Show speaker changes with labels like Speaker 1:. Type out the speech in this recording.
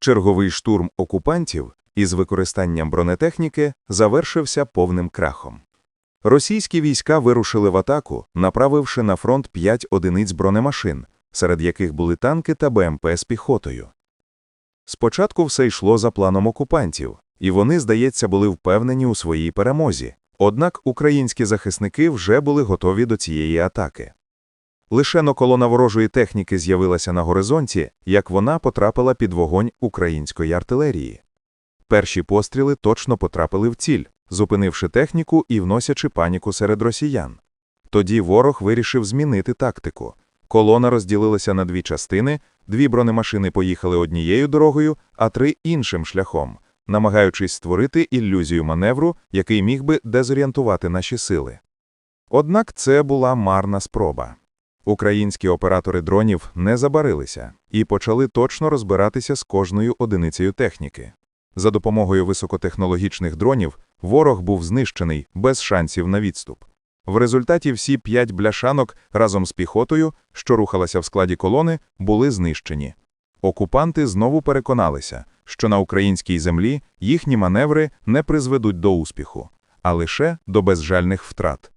Speaker 1: Черговий штурм окупантів із використанням бронетехніки завершився повним крахом. Російські війська вирушили в атаку, направивши на фронт 5 одиниць бронемашин, серед яких були танки та БМП з піхотою. Спочатку все йшло за планом окупантів, і вони, здається, були впевнені у своїй перемозі. Однак українські захисники вже були готові до цієї атаки. Лише но колона ворожої техніки з'явилася на горизонті, як вона потрапила під вогонь української артилерії. Перші постріли точно потрапили в ціль, зупинивши техніку і вносячи паніку серед росіян. Тоді ворог вирішив змінити тактику. Колона розділилася на дві частини, дві бронемашини поїхали однією дорогою, а три іншим шляхом, намагаючись створити ілюзію маневру, який міг би дезорієнтувати наші сили. Однак це була марна спроба. Українські оператори дронів не забарилися і почали точно розбиратися з кожною одиницею техніки. За допомогою високотехнологічних дронів ворог був знищений без шансів на відступ. В результаті всі п'ять бляшанок разом з піхотою, що рухалася в складі колони, були знищені. Окупанти знову переконалися, що на українській землі їхні маневри не призведуть до успіху, а лише до безжальних втрат.